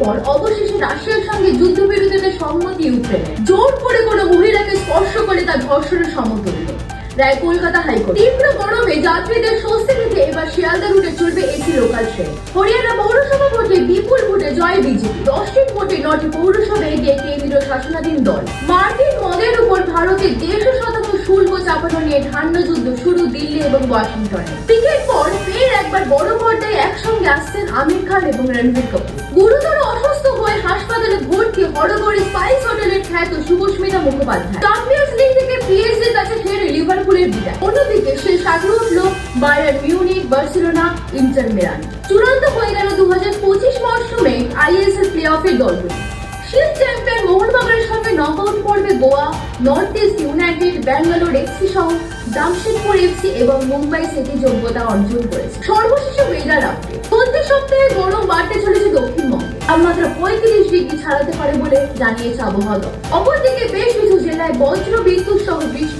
পর অবশেষে রাশিয়ার সঙ্গে যুদ্ধবিরতিতে সম্মতি ইউক্রেনের জোর করে কোনো মহিলাকে স্পর্শ করে তা ধর্ষণের সমতুল্য রায় কলকাতা হাইকোর্ট। তীব্র গরমে যাত্রীদের স্বস্তি দিতে এবার শিয়ালদা রুটে চলবে এসি লোকাল ট্রেন হরিয়ানা পৌরসভা ভোটে বিপুল ভোটে জয় বিজেপি। দশটি ভোটে নটি পৌরসভা এগিয়ে কেন্দ্রীয় শাসনাধীন দল। মার্কিন মদের উপর ভারতের দেড়শো শতাংশ শুল্ক চাপানো নিয়ে ঠান্ড যুদ্ধ শুরু দিল্লি এবং ওয়াশিংটনে। পিকের পর ফের একবার বড় পর্দায় একসঙ্গে আসছেন আমির খান এবং রণবীর কাপুর। গুরুতর হাসপাতালে ভর্তি হরগড়ে স্পাইস হোটেলের খ্যাত শুভস্মিতা মুখোপাধ্যায়। চ্যাম্পিয়ন্স লিগ থেকে পিএসজির কাছে ফেরে লিভারপুলের বিদায়। অন্যদিকে সে সাগরে উঠল Bayern Munich Barcelona Inter Milan চূড়ান্ত হয়ে গেল দু হাজার পঁচিশ মরশুমে আইএসএল প্লে অফের দলগুলি শিল্ড চ্যাম্পিয়ন মোহনবাগানের সঙ্গে নকআউট পর্বে Goa North East United Bangalore FC সহ জামশেদপুর এফসি এবং মুম্বাই সিটি যোগ্যতা অর্জন করেছে। সর্বশেষে ছাড়াতে পারে বলে জানিয়েছে আবহাওয়া দপ্তর অপরদিকে বেশ কিছু জেলায় বজ্র বিদ্যুৎ সহ রয়েছে